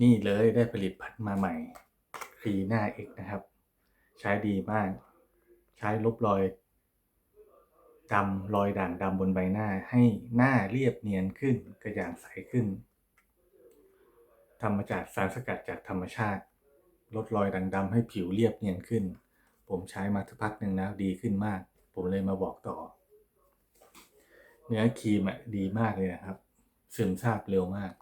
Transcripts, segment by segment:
นี่เลยได้ผลิตภัณฑ์มาใหม่คลีน่าเอ็กนะครับ ใช้ดีมาก ใช้ลบรอยดำรอยด่างดำบนใบหน้าให้หน้าเรียบเนียนขึ้นกระจ่างใสขึ้นทำมาจากสารสกัดจากธรรมชาติ ลดรอยด่างดำให้ผิวเรียบเนียนขึ้น ผมใช้มาสักพักหนึ่งแล้วดีขึ้นมาก ผมเลยมาบอกต่อ เนื้อครีมอะดีมากเลยนะครับ ซึมซาบเร็วมาก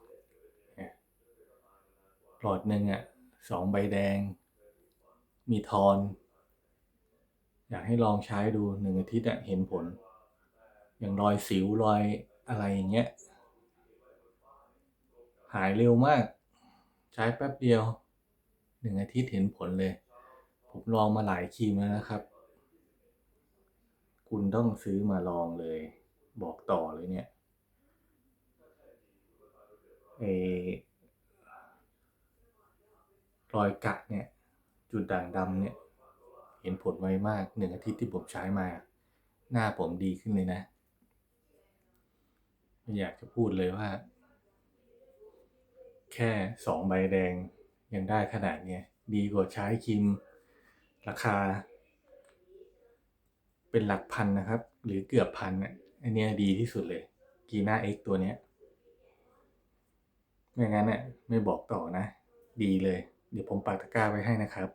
หลอดหนึ่งอะสองใบแดง มีทอน อยากให้ลองใช้ดูหนึ่งอาทิตย์อะเห็นผล อย่างรอยสิวรอยอะไรอย่างเงี้ย หายเร็วมาก ใช้แป๊บเดียวหนึ่งอาทิตย์เห็นผลเลย ผมลองมาหลายครีมแล้วนะครับ คุณต้องซื้อมาลองเลย บอกต่อเลยเนี่ยเออ รอยกัดเนี่ย จุดด่างดำเนี่ย เห็นผลไวมากหนึ่งอาทิตย์ที่ผมใช้มา หน้าผมดีขึ้นเลยนะไม่อยากจะพูดเลยว่า แค่สองใบแดงยังได้ขนาดเนี้ยดีกว่าใช้ครีมราคา เป็นหลักพันนะครับ หรือเกือบพันอะอันนี้ดีที่สุดเลยกีน่าเอ็กตัวเนี้ยไม่งั้นอะไม่บอกต่อนะ ดีเลย เดี๋ยวผมปักตะกร้าไว้ให้นะครับ